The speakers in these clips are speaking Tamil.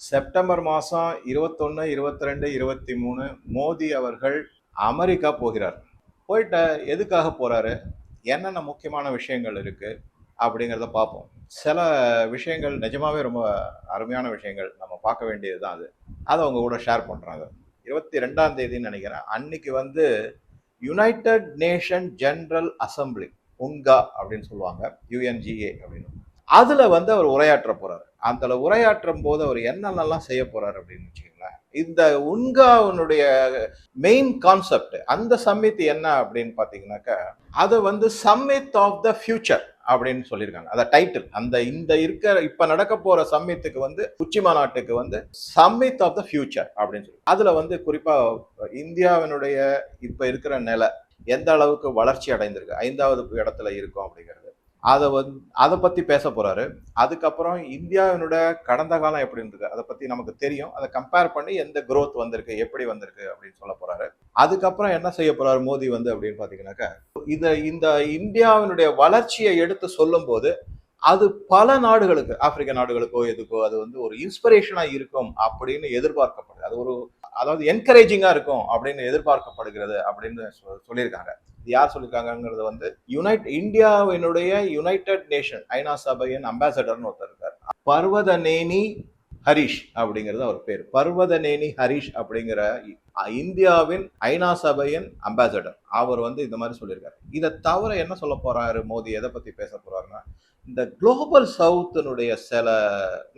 செப்டம்பர் மாதம் இருபத்தொன்று இருபத்தி ரெண்டு இருபத்தி மூணு மோடி அவர்கள் அமெரிக்கா போகிறார். போயிட்டு எதுக்காக போகிறாரு என்னென்ன முக்கியமான விஷயங்கள் இருக்குது அப்படிங்கிறத பார்ப்போம். சில விஷயங்கள் நிஜமாகவே ரொம்ப அருமையான விஷயங்கள். நம்ம பார்க்க வேண்டியது தான் அது. அதை அவங்க கூட ஷேர் பண்ணுறாங்க இருபத்தி ரெண்டாம் தேதின்னு நினைக்கிறேன். அன்னைக்கு வந்து யுனைடெட் நேஷன் ஜென்ரல் அசம்பிளி உன்கா அப்படின்னு சொல்லுவாங்க. யுஎன்ஜிஏ அப்படின்னு. அதுல வந்து அவர் உரையாற்ற போறாரு. அந்த உரையாற்றும் போது அவர் என்னென்னலாம் செய்ய போறாரு அப்படின்னு வச்சுக்கோங்களேன். இந்த உன்காவுனுடைய மெயின் கான்செப்ட் அந்த சம்மித் என்ன அப்படின்னு பாத்தீங்கன்னாக்கா அது வந்து சம்மித் ஆஃப் த ஃபியூச்சர் அப்படின்னு சொல்லியிருக்காங்க. அத டைட்டில் அந்த இந்த இருக்கிற இப்ப நடக்க போற சம்மித்துக்கு வந்து உச்சி மாநாட்டுக்கு வந்து சம்மித் ஆஃப் த ஃபியூச்சர் அப்படின்னு சொல்லி. அதுல வந்து குறிப்பா இந்தியாவினுடைய இப்ப இருக்கிற நிலை எந்த அளவுக்கு வளர்ச்சி அடைந்திருக்கு ஐந்தாவது இடத்துல இருக்கும் அப்படிங்கிறது. அதை வந் அதை பற்றி பேச போகிறாரு அதுக்கப்புறம் இந்தியாவினோட கடந்த காலம் எப்படி இருந்தது அதை பற்றி நமக்கு தெரியும். அதை கம்பேர் பண்ணி எந்த க்ரோத் வந்திருக்கு எப்படி வந்திருக்கு அப்படின்னு சொல்ல போகிறாரு அதுக்கப்புறம் என்ன செய்ய போகிறாரு மோடி வந்து அப்படின்னு பார்த்தீங்கன்னாக்கா இதை இந்த இந்தியாவினுடைய வளர்ச்சியை எடுத்து சொல்லும்போது அது பல நாடுகளுக்கு ஆப்பிரிக்க நாடுகளுக்கோ எதுக்கோ அது வந்து ஒரு இன்ஸ்பிரேஷனாக இருக்கும் அப்படின்னு எதிர்பார்க்கப்படுது. அது ஒரு அதாவது என்கரேஜிங்கா இருக்கும் அப்படின்னு எதிர்பார்க்கப்படுகிறது அப்படின்னு சொ- சொல்லியிருக்காங்க. யார் சொல்லியிருக்காங்கிறது வந்து யுனைட் இந்தியாவினுடைய யுனைடெட் நேஷன் ஐநா சபையின் அம்பாசடர்னு ஒருத்தர் இருக்கார். பர்வதநேனி ஹரிஷ் அப்படிங்கிறது அவர் பேர். பர்வதநேனி ஹரிஷ் அப்படிங்கிற இந்தியாவின் ஐநா சபையின் அம்பாசடர் அவர் வந்து இந்த மாதிரி சொல்லியிருக்காரு. இதை தவிர என்ன சொல்ல போறாரு மோடி எதை பத்தி பேச போறாருன்னா இந்த குளோபல் சவுத்தினுடைய சில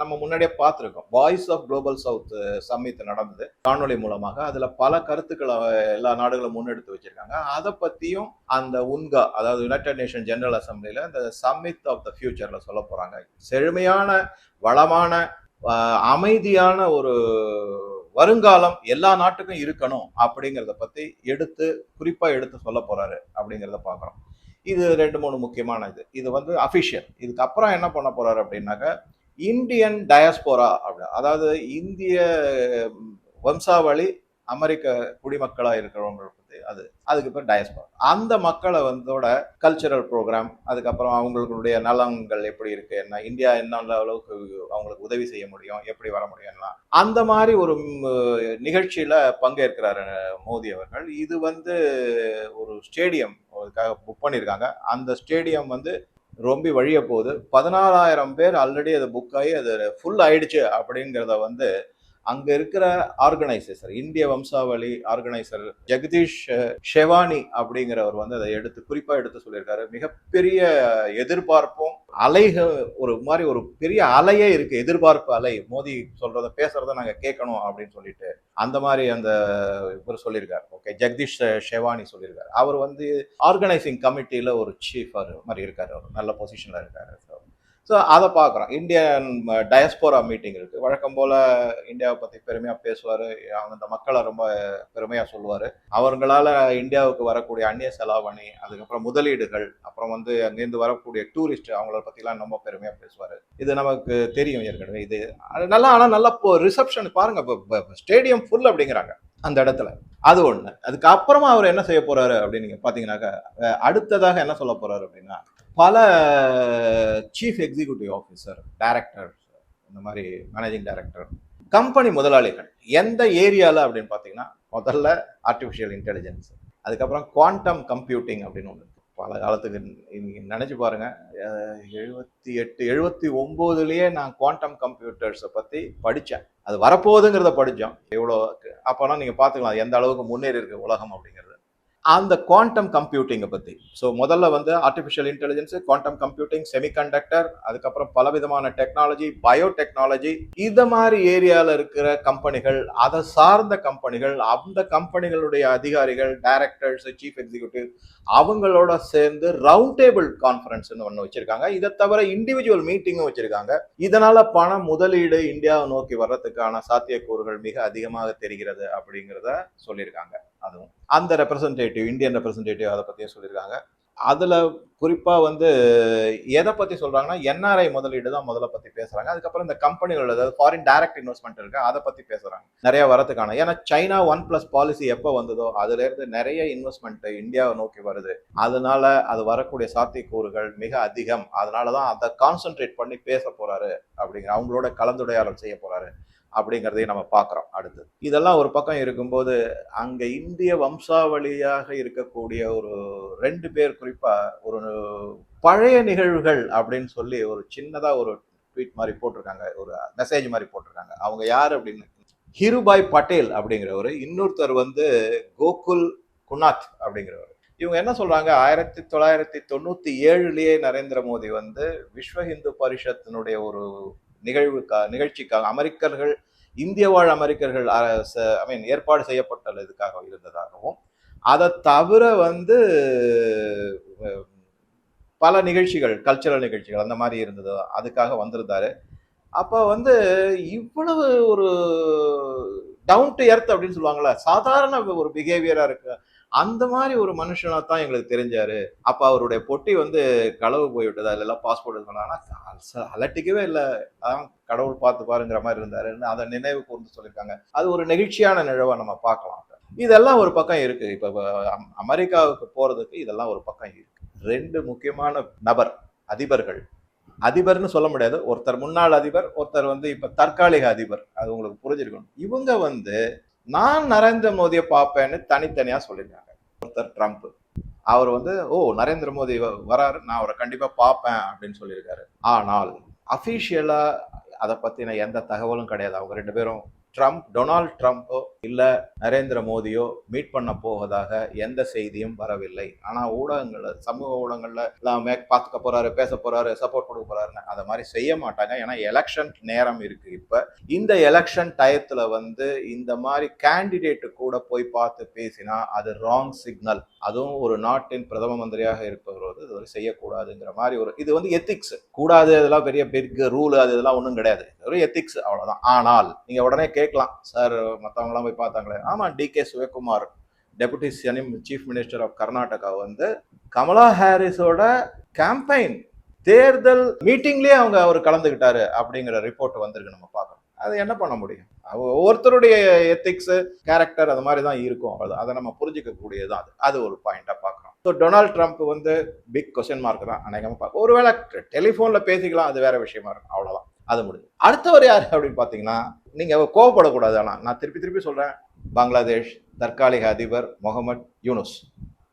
நம்ம முன்னாடியே பார்த்துருக்கோம். Voice of global south summit நடந்தது. காணொளி மூலமாக அதில் பல கருத்துக்களை எல்லா நாடுகளும் முன்னெடுத்து வச்சிருக்காங்க. அதை பற்றியும் அந்த உன்கா அதாவது யுனைடெட் நேஷன் ஜெனரல் அசம்பிளியில் இந்த சம்மித் ஆஃப் த ஃபியூச்சரில் சொல்ல போகிறாங்க செழுமையான வளமான அமைதியான ஒரு வருங்காலம் எல்லா நாட்டுக்கும் இருக்கணும் அப்படிங்கிறத பற்றி எடுத்து குறிப்பாக எடுத்து சொல்ல போகிறாரு அப்படிங்கிறத பார்க்குறோம். இது ரெண்டு மூணு முக்கியமான இது இது வந்து அஃபிஷியல் இதுக்கப்புறம் என்ன பண்ண போறாரு அப்படின்னாக்கா இந்தியன் டயஸ்போரா அப்படி. அதாவது இந்திய வம்சாவளி அமெரிக்க குடிமக்களாக இருக்கிறவங்க அது அதுக்கு பேர் டயஸ்போரா அந்த மக்களை வந்தோட கல்ச்சரல் ப்ரோக்ராம் அதுக்கப்புறம் அவங்களுடைய நலங்கள் எப்படி இருக்கு என்ன இந்தியா என்ன அளவுக்கு அவங்களுக்கு உதவி செய்ய முடியும் எப்படி வர முடியும்லாம் அந்த மாதிரி ஒரு நிகழ்ச்சியில் நிகழ்ச்சியில பங்கேற்கிறாரு மோடி அவர்கள். இது வந்து ஒரு ஸ்டேடியம் அதுக்காக புக் பண்ணியிருக்காங்க. அந்த ஸ்டேடியம் வந்து ரொம்ப வழிய போகுது. பதினாறாயிரம் பேர் ஆல்ரெடி அது புக் ஆகி அது ஃபுல் ஆயிடுச்சு அப்படிங்கிறத வந்து அங்கே இருக்கிற ஆர்கனைசர் இந்திய வம்சாவளி ஆர்கனைசர் ஜெகதீஷ் ஷெவானி அப்படிங்கிறவர் வந்து அதை எடுத்து குறிப்பாக எடுத்து சொல்லியிருக்காரு. மிகப்பெரிய எதிர்பார்ப்பும் அலைக ஒரு மாதிரி ஒரு பெரிய அலையே இருக்கு. எதிர்பார்ப்பு அலை. மோடி சொல்றத பேசுறத நாங்க கேட்கணும் அப்படின்னு சொல்லிட்டு அந்த மாதிரி அந்த இவர் சொல்லியிருக்காரு. ஓகே ஜெகதீஷ் ஷெவானி சொல்லியிருக்காரு. அவர் வந்து ஆர்கனைசிங் கமிட்டியில ஒரு சீஃப் மாதிரி இருக்காரு அவர். நல்ல பொசிஷன்ல இருக்காரு. ஸோ அதை பார்க்குறோம். இந்தியன் டயஸ்போரா மீட்டிங் இருக்குது வழக்கம் போல் இந்தியாவை பற்றி பெருமையாக பேசுவார். அவங்க அந்த மக்களை ரொம்ப பெருமையாக சொல்லுவார். அவங்களால இந்தியாவுக்கு வரக்கூடிய அந்நிய செலாவணி அதுக்கப்புறம் முதலீடுகள் அப்புறம் வந்து அங்கேருந்து வரக்கூடிய டூரிஸ்ட் அவங்கள பற்றிலாம் ரொம்ப பெருமையாக பேசுவார். இது நமக்கு தெரியும் ஏற்கனவே. இது நல்லா ஆனால் நல்லா இப்போ ரிசப்ஷன் பாருங்க ஸ்டேடியம் ஃபுல் அப்படிங்கிறாங்க அந்த இடத்துல. அது ஒன்று அதுக்கப்புறமா அவர் என்ன செய்ய போறாரு அப்படின்னு நீங்க பாத்தீங்கன்னாக்கா அடுத்ததாக என்ன சொல்ல போறாரு அப்படின்னா பல சீஃப் எக்ஸிகியூட்டிவ் ஆஃபீஸர் டைரக்டர் இந்த மாதிரி மேனேஜிங் டைரக்டர் கம்பெனி முதலாளிகள் எந்த ஏரியாவில் அப்படின்னு பார்த்தீங்கன்னா முதல்ல ஆர்டிஃபிஷியல் இன்டெலிஜென்ஸ் அதுக்கப்புறம் குவாண்டம் கம்ப்யூட்டிங் அப்படின்னு ஒன்று பல காலத்துக்கு நினச்சி பாருங்கள் எழுபத்தி எட்டு எழுபத்தி ஒம்போதுலேயே நான் குவாண்டம் கம்ப்யூட்டர்ஸை பற்றி படித்தேன் அது வரப்போகுதுங்கிறத படித்தோம் எவ்வளோ அப்போனா நீங்கள் பார்த்துக்கலாம் எந்த அளவுக்கு முன்னேறி இருக்கு உலகம் அப்படிங்கிறது. அந்த குவாண்டம் கம்ப்யூட்டிங்கை பற்றி ஸோ முதல்ல வந்து artificial intelligence quantum computing semiconductor அதுக்கப்புறம் பலவிதமான டெக்னாலஜி பயோடெக்னாலஜி இந்த மாதிரி ஏரியாவில் இருக்கிற கம்பெனிகள் அதை சார்ந்த கம்பெனிகள் அந்த கம்பெனிகளுடைய அதிகாரிகள் டைரக்டர்ஸ் சீஃப் எக்ஸிகியூட்டிவ் அவங்களோட சேர்ந்து ரவுண்ட் டேபிள் கான்ஃபரன்ஸ்னு ஒன்று வச்சுருக்காங்க. இதை தவிர இண்டிவிஜுவல் மீட்டிங்கும் வச்சுருக்காங்க. இதனால் பண முதலீடு இந்தியாவை நோக்கி வர்றதுக்கான சாத்தியக்கூறுகள் மிக அதிகமாக தெரிகிறது அப்படிங்கிறத சொல்லியிருக்காங்க. அதுவும். அந்த ரெப்ரசன்டேட்டிவ் இந்தியன் ரெப்ரசன்டேட்டிவ் அதை பற்றியும் சொல்லியிருக்காங்க. அதில் குறிப்பாக வந்து எதை பற்றி சொல்கிறாங்கன்னா என்ஆர்ஐ முதலீடு தான் முதல்ல பற்றி பேசுகிறாங்க அதுக்கப்புறம் இந்த கம்பெனிகள் அதாவது ஃபாரின் டைரக்ட் இன்வெஸ்ட்மெண்ட் இருக்குது அதை பற்றி பேசுறாங்க. நிறைய வரதுக்கான ஏன்னா சைனா ஒன் ப்ளஸ் பாலிசி எப்போ வந்ததோ அதுலேருந்து நிறைய இன்வெஸ்ட்மெண்ட்டு இந்தியாவை நோக்கி வருது. அதனால அது வரக்கூடிய சாத்தியக்கூறுகள் மிக அதிகம். அதனால தான் அதை கான்சென்ட்ரேட் பண்ணி பேச போகிறாரு அப்படிங்கிற அவங்களோட கலந்துரையாடல் செய்ய போகிறாரு அப்படிங்கிறதையும் நம்ம பார்க்குறோம் அடுத்து. இதெல்லாம் ஒரு பக்கம் இருக்கும்போது அங்கே இந்திய வம்சாவளியாக இருக்கக்கூடிய ஒரு ரெண்டு பேர் குறிப்பாக ஒரு பழைய நிகழ்வுகள் அப்படின்னு சொல்லி ஒரு சின்னதாக ஒரு ட்வீட் மாதிரி போட்டிருக்காங்க ஒரு மெசேஜ் மாதிரி போட்டிருக்காங்க. அவங்க யார் அப்படின்னு? ஹிருபாய் பட்டேல் அப்படிங்கிறவர். இன்னொருத்தர் வந்து கோகுல் குநாத் அப்படிங்கிறவர். இவங்க என்ன சொல்றாங்க? ஆயிரத்தி தொள்ளாயிரத்தி தொண்ணூத்தி ஏழுலயே நரேந்திர மோடி வந்து விஸ்வ ஹிந்து பரிஷத்தினுடைய ஒரு நிகழ்வுக்காக நிகழ்ச்சிக்காக அமெரிக்கர்கள் இந்திய வாழ் அமெரிக்கர்கள் ஐ மீன் ஏற்பாடு செய்யப்பட்ட இதுக்காக இருந்ததாகவும் அதை தவிர வந்து பல நிகழ்ச்சிகள் கல்ச்சுரல் நிகழ்ச்சிகள் அந்த மாதிரி இருந்தது அதுக்காக வந்திருந்தாரு. அப்போ வந்து இவ்வளவு ஒரு டவுன் டு எர்த் அப்படின்னு சொல்லுவாங்கல்ல சாதாரண ஒரு பிஹேவியராக இருக்கு அந்த மாதிரி ஒரு மனுஷனா தான் எங்களுக்கு தெரிஞ்சாரு. அப்ப அவருடைய பொட்டி வந்து களவு போய்விட்டது? இல்ல பாஸ்போர்ட் சொன்னாங்கன்னா அலட்டிக்கவே இல்லை. அதான் கடவுள் பார்த்து பாருங்கிற மாதிரி இருந்தாருன்னு அதை நினைவு கூர்ந்து சொல்லியிருக்காங்க. அது ஒரு நெகிழ்ச்சியான நிழவை நம்ம பார்க்கலாம். இதெல்லாம் ஒரு பக்கம் இருக்கு. இப்ப அம்- அமெரிக்காவுக்கு போறதுக்கு இதெல்லாம் ஒரு பக்கம் இருக்கு. ரெண்டு முக்கியமான நபர் அதிபர்கள். அதிபர்னு சொல்ல முடியாது. ஒருத்தர் முன்னாள் அதிபர் ஒருத்தர் வந்து இப்ப தற்காலிக அதிபர். அது உங்களுக்கு புரிஞ்சிருக்கணும். இவங்க வந்து நான் நரேந்திர மோடியை பார்ப்பேன்னு தனித்தனியாக சொல்லியிருக்காங்க. ஒருத்தர் ட்ரம்ப். அவர் வந்து ஓ நரேந்திர மோடி வ- வராரு. நான் அவரை கண்டிப்பாக பார்ப்பேன் அப்படின்னு சொல்லியிருக்காரு. ஆனால் அஃபீஷியலாக அதை பற்றின எந்த தகவலும் கிடையாது. அவங்க ரெண்டு பேரும் ட்ரம்ப் டொனால்ட் ட்ரம்ப்போ இல்லை நரேந்திர மோடியோ மீட் பண்ண போவதாக எந்த செய்தியும் வரவில்லை. ஆனால் ஊடகங்களில் சமூக ஊடகங்களில் எல்லாம் பார்த்துக்க போகிறாரு பேச போகிறாரு சப்போர்ட் கொடுக்க போகிறாருன்னு அதை மாதிரி செய்ய மாட்டாங்க. ஏன்னா எலெக்ஷன் நேரம் இருக்குது இப்போ. இந்த எலெக்ஷன் டயத்தில் வந்து இந்த மாதிரி கேண்டிடேட்டு கூட போய் பார்த்து பேசினா அது ராங் சிக்னல் அதுவும் ஒரு நாட்டின் பிரதம மந்திரியாக இருப்பவர் வந்து இது செய்யக்கூடாதுங்கிற மாதிரி ஒரு இது வந்து எத்திக்ஸ் கூடாது அதெல்லாம் பெரிய பெரிய ரூல் அது இதெல்லாம் ஒன்றும் கிடையாது. ஒரு எத்திக்ஸ் அவ்வளோதான் ஆனால் நீங்கள் உடனே கேட்கலாம். சார் மற்றவங்களாம் போய் பார்த்தாங்களே. ஆமாம் டி கே சிவகுமார் டெபுட்டி சனிம் சீஃப் மினிஸ்டர் ஆஃப் கர்நாடகா வந்து கமலா ஹாரிஸோட கேம்பெயின் தேர்தல் மீட்டிங்லேயே அவங்க அவர் கலந்துக்கிட்டாரு அப்படிங்கிற ரிப்போர்ட் வந்திருக்கு நம்ம பார்க்கணும். அது என்ன பண்ண முடியும்? ஒவ்வொருத்தருடைய எத்திக்ஸு கேரக்டர் அது மாதிரி தான் இருக்கும். அது அதை நம்ம புரிஞ்சுக்க அது. அது ஒரு பாயிண்டாக பார்க்குறோம். ஸோ டொனால்ட் ட்ரம்ப் வந்து பிக் கொஸ்டின் மார்க் தான் அநேகமாக பார்க்க ஒருவேளை டெலிஃபோனில் பேசிக்கலாம் அது வேற விஷயமா இருக்கும். அவ்வளோதான் அது முடிஞ்சு. அடுத்தவர் யார் அப்படின்னு பார்த்தீங்கன்னா நீங்கள் கோவப்படக்கூடாது. ஆனால் நான் திருப்பி திருப்பி சொல்கிறேன் பங்களாதேஷ் தற்காலிக அதிபர் முகமது யூனுஸ்.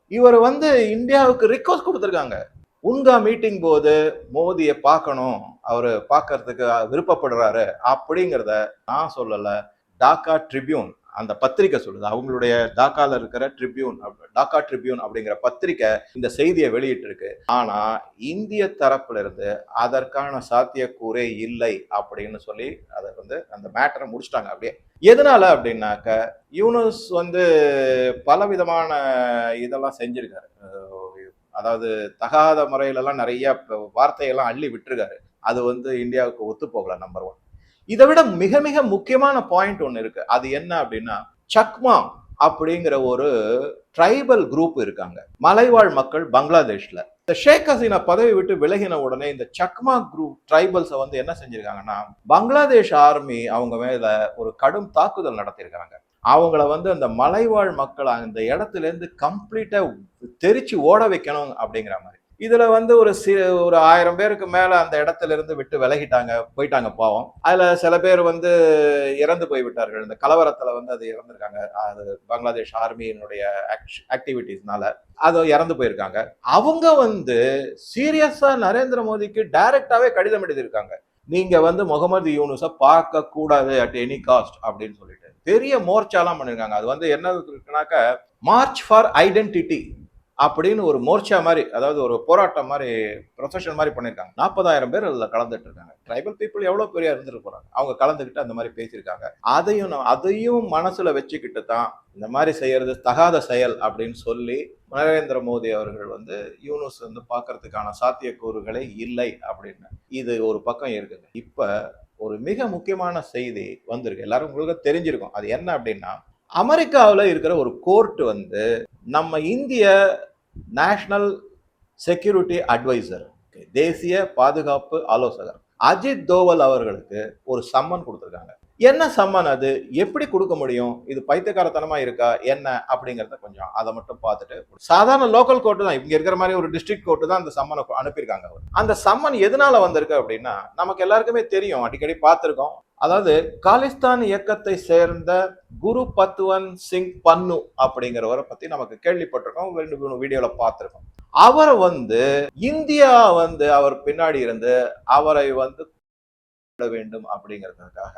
இவர் வந்து இந்தியாவுக்கு ரிக்வஸ்ட் கொடுத்துருக்காங்க. உங்கா மீட்டிங் போது மோதியை பார்க்கணும். அவர் பார்க்கறதுக்கு விருப்பப்படுறாரு. அப்படிங்கிறத நான் சொல்லலை. டாக்கா ட்ரிபியூன் அந்த பத்திரிக்கை சொல்லுது. அவங்களுடைய டாக்கால இருக்கிற ட்ரிபியூன் டாக்கா ட்ரிபியூன் அப்படிங்கிற பத்திரிக்கை இந்த செய்தியை வெளியிட்டிருக்கு. ஆனா இந்திய தரப்புல இருந்து அதற்கான சாத்தியக்கூறே இல்லை அப்படின்னு சொல்லி அதை வந்து அந்த மேட்டரை முடிச்சிட்டாங்க அப்படியே. எதனால அப்படின்னாக்க யூனஸ் வந்து பலவிதமான இதெல்லாம் செஞ்சிருக்காரு. அதாவது தகாத முறையிலலாம் நிறைய வார்த்தையெல்லாம் அள்ளி விட்டுருக்காரு. அது வந்து இந்தியாவுக்கு ஒத்து போகல நம்பர் ஒன் இதை விட மிக மிக முக்கியமான பாயிண்ட் ஒன்று இருக்கு. அது என்ன அப்படின்னா சக்மா அப்படிங்கிற ஒரு ட்ரைபல் குரூப் இருக்காங்க. மலைவாழ் மக்கள் பங்களாதேஷ்ல. இந்த ஷேக் ஹசீனா பதவி விட்டு விலகின உடனே இந்த சக்மா குரூப் ட்ரைபல்ஸை வந்து என்ன செஞ்சிருக்காங்கன்னா பங்களாதேஷ் ஆர்மி அவங்க மேல ஒரு கடும் தாக்குதல் நடத்தியிருக்காங்க. அவங்கள வந்து அந்த மலைவாழ் மக்கள் அந்த இடத்துல இருந்து கம்ப்ளீட்டா தெரிச்சு ஓட வைக்கணும் அப்படிங்கிற மாதிரி. இதுல வந்து ஒரு சி ஒரு ஆயிரம் பேருக்கு மேல அந்த இடத்துல இருந்து விட்டு விலகிட்டாங்க போயிட்டாங்க பாவம். அதுல சில பேர் வந்து இறந்து போய் விட்டார்கள். இந்த கலவரத்துல வந்து அது இறந்துருக்காங்க. அது பங்களாதேஷ் ஆர்மியினுடைய ஆக்டிவிட்டிஸ்னால அது இறந்து போயிருக்காங்க. அவங்க வந்து சீரியஸா நரேந்திர மோடிக்கு டைரக்டாவே கடிதம் எழுதியிருக்காங்க. நீங்க வந்து முகமது யூனுஸை பார்க்க கூடாது அட் எனி காஸ்ட் அப்படின்னு சொல்லிட்டு. பெரிய மோர்ச்சாலாம் பண்ணிருக்காங்க அது வந்து என்ன இருக்குனாக்க மார்ச் ஃபார் ஐடென்டிட்டி அப்படின்னு ஒரு மோர்ச்சா மாதிரி அதாவது ஒரு போராட்டம் மாதிரி ப்ரொஃபஷன் மாதிரி பண்ணியிருக்காங்க நாற்பதாயிரம் பேர் அதில் கலந்துட்டு இருக்காங்க. ட்ரைபல் பீப்புள் எவ்வளோ பெரிய இருந்துட்டு அவங்க கலந்துக்கிட்டு அந்த மாதிரி பேசியிருக்காங்க. அதையும் அதையும் மனசில் வச்சுக்கிட்டு தான் இந்த மாதிரி செய்யறது தகாத செயல் அப்படின்னு சொல்லி நரேந்திர மோடி அவர்கள் வந்து யூனுஸ் வந்து பார்க்கறதுக்கான சாத்தியக்கூறுகளே இல்லை அப்படின்னு இது ஒரு பக்கம் இருக்குங்க இப்போ ஒரு மிக முக்கியமான செய்தி வந்திருக்கு. எல்லாரும் உங்களுக்கு தெரிஞ்சிருக்கும். அது என்ன அப்படின்னா அமெரிக்காவில் இருக்கிற ஒரு கோர்ட் வந்து நம்ம இந்திய நேஷனல் செக்யூரிட்டி அட்வைசர் தேசிய பாதுகாப்பு ஆலோசகர் அஜித் தோவல் அவர்களுக்கு ஒரு சம்மன் கொடுத்துருக்காங்க. என்ன சம்மன் அது? எப்படி கொடுக்க முடியும்? இது பைத்தியக்காரத்தனமா இருக்கா? என்ன? அப்படிங்கறத கொஞ்சம் அதை மட்டும் பார்த்துட்டு சாதாரண லோக்கல் கோர்ட்டு தான். இங்க இருக்கிற மாதிரி ஒரு டிஸ்ட்ரிக்ட் கோர்ட்டு தான் அந்த சம்மனை அனுப்பியிருக்காங்க அவர். அந்த சம்மன் எதனால வந்திருக்கு அப்படின்னா நமக்கு எல்லாருக்குமே தெரியும். அடிக்கடி பார்த்துருக்கோம். அதாவது காலிஸ்தான் இயக்கத்தை சேர்ந்த குரு பத்வன் சிங் பன்னு அப்படிங்கிறவரை பத்தி நமக்கு கேள்விப்பட்டிருக்கோம். ரெண்டு மூணு வீடியோல பார்த்திருக்கோம். அவரை வந்து இந்தியா வந்து அவர் பின்னாடி இருந்து அவரை வந்து வேண்டும் அப்படிங்கிறதுக்காக.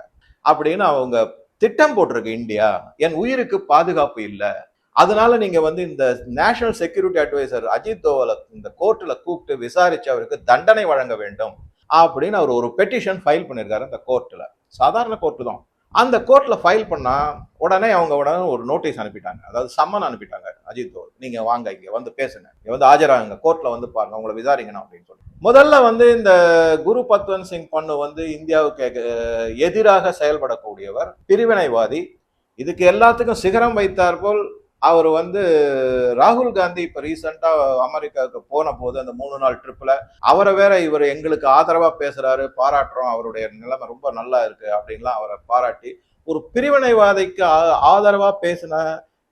அப்படின்னு அவங்க திட்டம் போட்டிருக்கு இந்தியா. என் உயிருக்கு பாதுகாப்பு இல்லை. அதனால நீங்க வந்து இந்த நேஷனல் செக்யூரிட்டி அட்வைசர் அஜித் தோவலை இந்த கோர்ட்டில் கூப்பிட்டு விசாரிச்சு அவருக்கு தண்டனை வழங்க வேண்டும். அப்படின்னு அவர் ஒரு பெட்டிஷன் ஃபைல் பண்ணியிருக்காரு அந்த கோர்ட்டில் சாதாரண கோர்ட்டு தான். அந்த கோர்ட்டில் ஃபைல் பண்ணால் உடனே அவங்க உடனே ஒரு நோட்டீஸ் அனுப்பிட்டாங்க. அதாவது சம்மன் அனுப்பிட்டாங்க அஜித் தோவல் நீங்கள் வாங்க இங்கே வந்து பேசுங்க. இங்கே வந்து ஆஜராகுங்க. கோர்ட்டில் வந்து பாருங்க. உங்களை விசாரிக்கணும் அப்படின்னு சொல்லி. முதல்ல வந்து இந்த குரு பத்வந்த் சிங் பண்ணு வந்து இந்தியாவுக்கு எதிராக செயல்படக்கூடியவர் பிரிவினைவாதி. இதுக்கு எல்லாத்துக்கும் சிகரம் வைத்தார் போல் அவர் வந்து ராகுல் காந்தி இப்ப ரீசெண்டா அமெரிக்காவுக்கு போன போது அந்த மூணு நாள் ட்ரிப்ல அவரை வேற இவர் எங்களுக்கு ஆதரவா பேசுறாரு பாராட்டுறோம் அவருடைய நிலைமை ரொம்ப நல்லா இருக்கு அப்படின்லாம் அவரை பாராட்டி ஒரு பிரிவினைவாதிக்கு ஆதரவாக ஆதரவா பேசின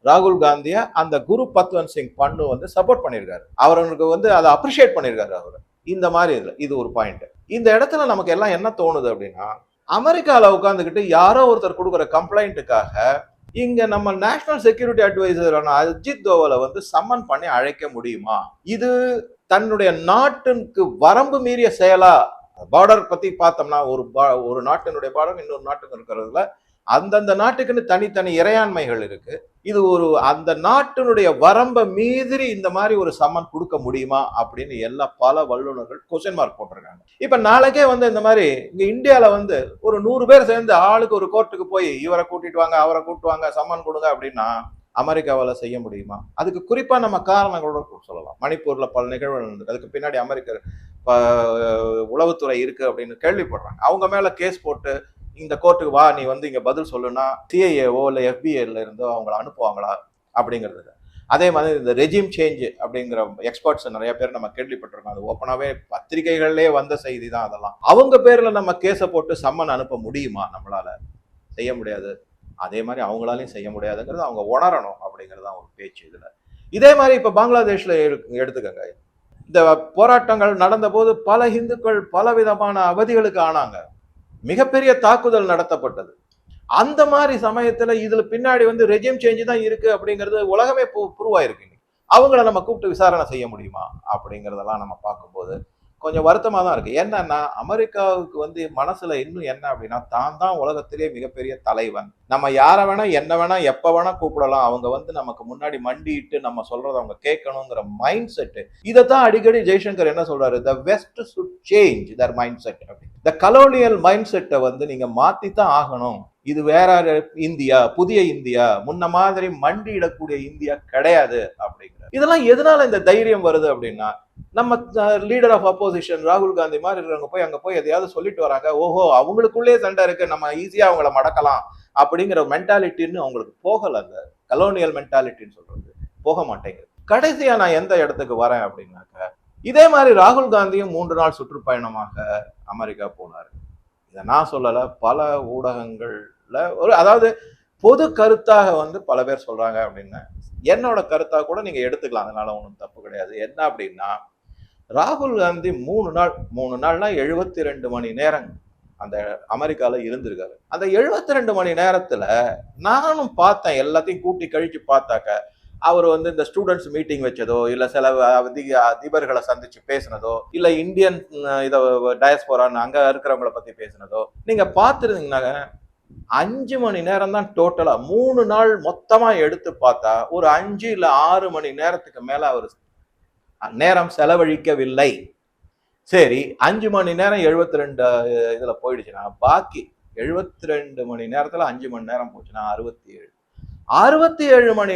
ராகுல் காந்திய அந்த குரு பத்வந்த் சிங் பண்ணு வந்து சப்போர்ட் பண்ணியிருக்காரு. அவருக்கு வந்து அதை அப்ரிஷியேட் பண்ணியிருக்காரு அவர். இந்த மாதிரி இதுல இது ஒரு பாயிண்ட் இந்த இடத்துல நமக்கு எல்லாம் என்ன தோணுது அப்படின்னா அமெரிக்காவில் உட்காந்துக்கிட்டு யாரோ ஒருத்தர் கொடுக்குற கம்ப்ளைண்ட்டுக்காக இங்க நம்ம நேஷனல் செக்யூரிட்டி அட்வைசரான அஜித் தோவலை வந்து சம்மன் பண்ணி அழைக்க முடியுமா? இது தன்னுடைய நாட்டுக்கு வரம்பு மீறிய செயலா? பார்டர் பத்தி பார்த்தோம்னா ஒரு பா- ஒரு நாட்டினுடைய பார்டர் இன்னொரு நாட்டுக்கு இருக்கிறதுல அந்தந்த நாட்டுக்குன்னு தனித்தனி இறையாண்மைகள் இருக்கு. இது ஒரு அந்த நாட்டினுடைய வரம்பை மீதிரி இந்த மாதிரி ஒரு சம்மன் கொடுக்க முடியுமா அப்படின்னு எல்லா பல வல்லுநர்கள் கொஸ்டின் மார்க் போட்டிருக்காங்க. இப்ப நாளைக்கே வந்து இந்த மாதிரி இங்க இந்தியால வந்து ஒரு நூறு பேர் சேர்ந்து ஆளுக்கு ஒரு கோர்ட்டுக்கு போய் இவரை கூட்டிட்டு வாங்க அவரை கூட்டு வாங்க சம்மன் கொடுங்க அப்படின்னா அமெரிக்காவில் செய்ய முடியுமா? அதுக்கு குறிப்பாக நம்ம காரணங்களோட சொல்லலாம். மணிப்பூரில் பல நிகழ்வுகள் நடந்தது அதுக்கு பின்னாடி அமெரிக்க உளவுத்துறை இருக்குது அப்படின்னு கேள்விப்படுறாங்க. அவங்க மேலே கேஸ் போட்டு இந்த கோர்ட்டுக்கு வா நீ வந்து இங்கே பதில் சொல்லுனா சிஐஏஓ இல்லை எஃபிஐல இருந்தோ அவங்கள அனுப்புவாங்களா? அப்படிங்கிறது. அதே மாதிரி இந்த ரெஜிம் சேஞ்ச் அப்படிங்கிற எக்ஸ்பர்ட்ஸ் நிறைய பேர் நம்ம கேள்விப்பட்டிருக்கோம். அது ஓப்பனாகவே பத்திரிகைகள்லேயே வந்த செய்தி தான் அதெல்லாம். அவங்க பேரில் நம்ம கேஸை போட்டு சம்மன் அனுப்ப முடியுமா நம்மளால்? செய்ய முடியாது. அதே மாதிரி அவங்களாலையும் செய்ய முடியாதுங்கிறது அவங்க உணரணும் அப்படிங்கிறது தான் ஒரு பேச்சு இதில். இதே மாதிரி இப்போ பங்களாதேஷில் எடு எடுத்துக்கங்க. இந்த போராட்டங்கள் நடந்தபோது பல இந்துக்கள் பல விதமான அவதிகளுக்கு ஆனாங்க மிகப்பெரிய தாக்குதல் நடத்தப்பட்டது. அந்த மாதிரி சமயத்துல இதுல பின்னாடி வந்து ரெஜிம் சேஞ்சு தான் இருக்கு அப்படிங்கிறது உலகமே ப்ரூவ் அவங்கள நம்ம கூப்பிட்டு விசாரணை செய்ய முடியுமா அப்படிங்கிறதெல்லாம் நம்ம பார்க்கும்போது கொஞ்சம் வருத்தமாக தான் இருக்குது என்னன்னா அமெரிக்காவுக்கு வந்து மனசில் இன்னும் என்ன அப்படின்னா தான் தான் உலகத்திலே மிகப்பெரிய தலைவன். நம்ம யாரை வேணால் என்ன வேணால் எப்போ வேணால் கூப்பிடலாம். அவங்க வந்து நமக்கு முன்னாடி மண்டிட்டு நம்ம சொல்கிறத அவங்க கேட்கணுங்கிற மைண்ட் செட்டு இதை தான் அடிக்கடி ஜெய்சங்கர் என்ன சொல்கிறாரு the West should change their mindset இந்த கலோனியல் மைண்ட் செட்டை வந்து நீங்க மாத்தி தான் ஆகணும். இது வேற இந்தியா புதிய இந்தியா முன்ன மாதிரி மண்டியிடக்கூடிய இந்தியா கிடையாது அப்படிங்கிற இதெல்லாம் எதனால இந்த தைரியம் வருது அப்படின்னா நம்ம லீடர் ஆஃப் அப்போசிஷன் ராகுல் காந்தி மாதிரி இருக்கிறவங்க போய் அங்க போய் எதையாவது சொல்லிட்டு வராங்க ஓஹோ அவங்களுக்குள்ளே சண்டை இருக்கு நம்ம ஈஸியா அவங்கள மடக்கலாம் அப்படிங்கிற மென்டாலிட்டின்னு அவங்களுக்கு போகல அந்த கலோனியல் மென்டாலிட்டின்னு சொல்றது. போக மாட்டேங்குது. கடைசியா நான் எந்த இடத்துக்கு வரேன் அப்படின்னாக்க இதே மாதிரி ராகுல் காந்தியும் மூன்று நாள் சுற்றுப்பயணமாக அமெரிக்கா போனார். இதை நான் சொல்லலை பல ஊடகங்களில் ஒரு அதாவது பொது கருத்தாக வந்து பல பேர் சொல்கிறாங்க அப்படின்னா. என்னோட கருத்தாக கூட நீங்கள் எடுத்துக்கலாம் அதனால ஒன்றும் தப்பு கிடையாது. என்ன அப்படின்னா ராகுல் காந்தி மூணு நாள் மூணு நாள்னா எழுபத்தி ரெண்டு மணி நேரம் அந்த அமெரிக்காவில் இருந்திருக்காரு. அந்த எழுபத்தி ரெண்டு மணி நேரத்தில் நானும் பார்த்தேன் எல்லாத்தையும் கூட்டி கழித்து பார்த்தாக்க அவர் வந்து இந்த ஸ்டூடெண்ட்ஸ் மீட்டிங் வச்சதோ இல்ல சில அதிக அதிபர்களை சந்திச்சு பேசினதோ இல்ல இந்தியன் இதை டயஸ்போரான்னு அங்க இருக்கிறவங்கள பத்தி பேசினதோ நீங்க பார்த்துருந்தீங்கன்னாங்க அஞ்சு மணி நேரம் தான் டோட்டலா மூணு நாள் மொத்தமா எடுத்து பார்த்தா ஒரு அஞ்சு இல்ல ஆறு மணி நேரத்துக்கு மேல அவர் நேரம் செலவழிக்கவில்லை. சரி அஞ்சு மணி நேரம் எழுபத்தி ரெண்டு இதுல போயிடுச்சுன்னா பாக்கி எழுபத்தி ரெண்டு மணி நேரத்துல அஞ்சு மணி நேரம் போச்சுன்னா அறுபத்தி ஏழு அறுபத்தி ஏழு மணி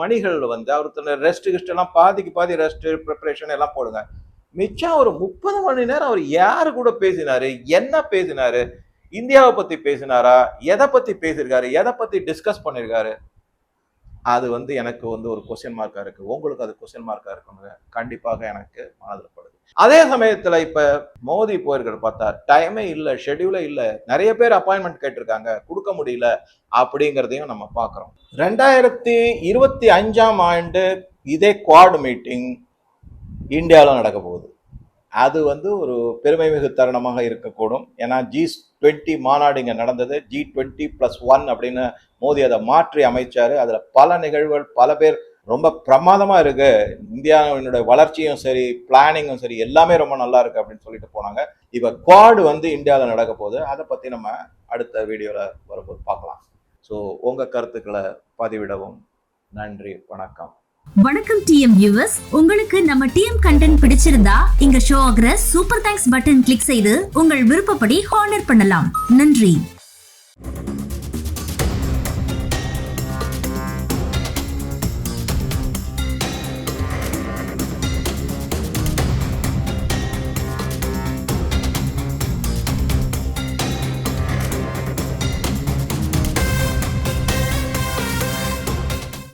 மணிகள் வந்து அவர் ரெஸ்ட் கிஸ்ட் எல்லாம் பாதிக்கு பாதி ரெஸ்ட் ப்ரிப்பரேஷன் எல்லாம் போடுங்க. மிச்சம் ஒரு முப்பது மணி நேரம் அவர் யாரு கூட பேசினாரு என்ன பேசினாரு இந்தியாவை பத்தி பேசினாரா எதை பத்தி பேசியிருக்காரு எதை பத்தி டிஸ்கஸ் பண்ணியிருக்காரு? அது வந்து எனக்கு வந்து ஒரு கொஸ்டின் மார்க்கா இருக்கு. உங்களுக்கு அது கொஸ்டின் மார்க்கா இருக்குங்க கண்டிப்பாக எனக்கு மனதில் படுது. அதே சமயத்துல இப்ப மோதி போயிருக்கிற பார்த்தா டைமே இல்ல ஷெட்யூலே இல்ல. நிறைய பேர் அப்பாயின்மெண்ட் கேட்டிருக்காங்க. கொடுக்க முடியல அப்படிங்கிறதையும் நம்ம பார்க்குறோம். ரெண்டாயிரத்தி இருபத்தி அஞ்சாம் ஆண்டு இதே குவாட் மீட்டிங் இந்தியாவில் நடக்க போகுது. அது வந்து ஒரு பெருமை மிகு தருணமாக இருக்கக்கூடும். ஏன்னா ஜி டுவெண்ட்டி மாநாடு இங்கே நடந்தது. ஜி டுவெண்ட்டி ப்ளஸ் ஒன் அப்படின்னு மோடி அதை மாற்றி அமைச்சாரு. அதில் பல நிகழ்வுகள் பல பேர் ரொம்ப பிரமாதமாக இருக்கு. இந்தியாவினுடைய வளர்ச்சியும் சரி பிளானிங்கும் சரி எல்லாமே ரொம்ப நல்லா இருக்கு அப்படின்னு சொல்லிட்டு போனாங்க. இப்போ குவாடு வந்து இந்தியாவில் நடக்க போகுது. அதை பற்றி நம்ம அடுத்த வீடியோவில் வரும்போது பார்க்கலாம். ஸோ உங்கள் கருத்துக்களை பதிவிடவும். நன்றி வணக்கம். வணக்கம் டிஎம் வியூவர்ஸ் உங்களுக்கு நம்ம டிஎம் கண்டென்ட் பிடிச்சிருந்தா இங்க ஷோ ஆகிற சூப்பர் தேங்க்ஸ் பட்டன் கிளிக் செய்து உங்கள் விருப்பப்படி ஹானர் பண்ணலாம். நன்றி.